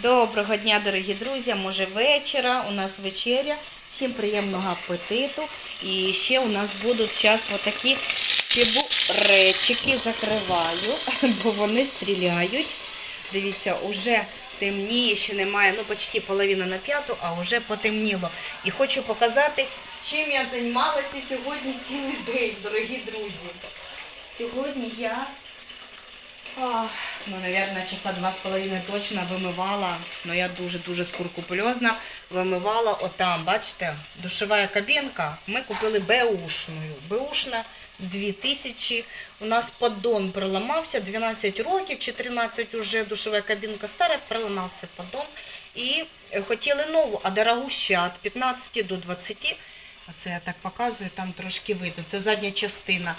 Доброго дня, дорогі друзі. Може вечора. У нас вечеря. Всім приємного апетиту. І ще у нас будуть зараз отакі чебуречики. Закриваю, бо вони стріляють. Дивіться, уже темніє, ще немає, ну почти половина на п'яту, а вже потемніло. І хочу показати, чим я займалася сьогодні цілий день, дорогі друзі. Сьогодні я Ах, Ну, наверное, часа два з половиною точно вимивала, но я дуже-дуже скуркупльозна, вимивала отам, бачите, душова кабінка. Ми купили беушною. Беушна 2000. У нас поддон проламався, 12 років чи 13 уже душова кабінка стара, проламався поддон. І хотіли нову, а дорогуща від 15 до 20. Оце я так показую, там трошки видно. Це задня частина.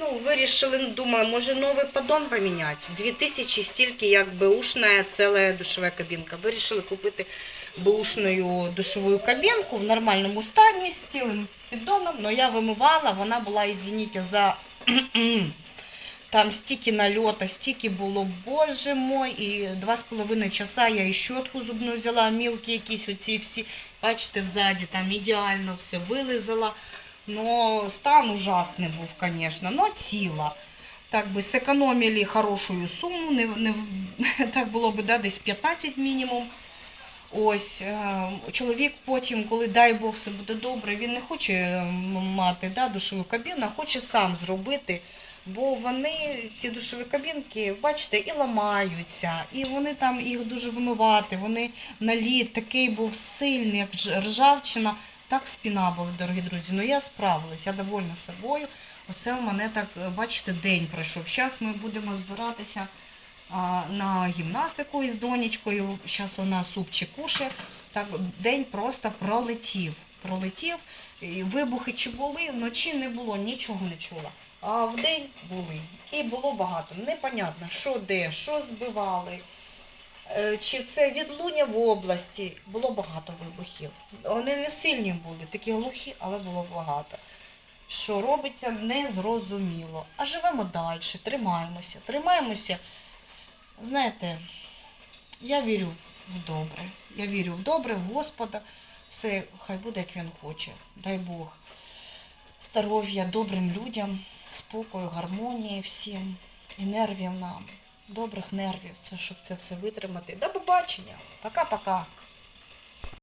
Ну, вирішили, думаю, може новий поддон поміняти. 2000 стільки, як беушна ціла душова кабінка. Вирішили купити беушну душову кабінку в нормальному стані з цілим піддоном, але я вимивала, вона була, извините, за там стільки нальота, стільки було, боже мой, і два з половиною часа я і щотку зубну взяла, мілкі якісь оці всі, бачите, взаді там ідеально все вилизала. Но стан ужасний був, звісно, но ціла. Так би зекономили хорошу суму, не, не, так було б да, десь 15 мінімум. Ось е, чоловік потім, коли дай Бог все буде добре, він не хоче мати да, душову кабіну, а хоче сам зробити. Бо вони, ці душові кабінки, бачите, і ламаються, і вони там їх дуже вимивати. Вони наліт такий був сильний, як ржавчина. Так спіна була, дорогі друзі. Ну я справилась, я довольна собою. Оце у мене так, е, бачите, день пройшов. Зараз ми будемо збиратися на гімнастику із донечкою. Зараз вона супчик кушає. Так день просто пролетів. Пролетів. Вибухи чи були, вночі не було, нічого не чула. А в день були. І було багато. Непонятно, що де, що збивали. Е, Чи це відлуння в області? Було багато вибухів. Вони не сильні були, такі глухі, але було багато. Що робиться, не зрозуміло. А живемо далі, тримаємося. Тримаємося. Знаєте, я вірю в добре. Я вірю в добре, в Господа. Все хай буде, як він хоче. Дай Бог. Здоров'я добрим людям, спокою, гармонії всім і нервів нам. Добрих нервів, це, щоб це все витримати. До побачення. Пока-пока.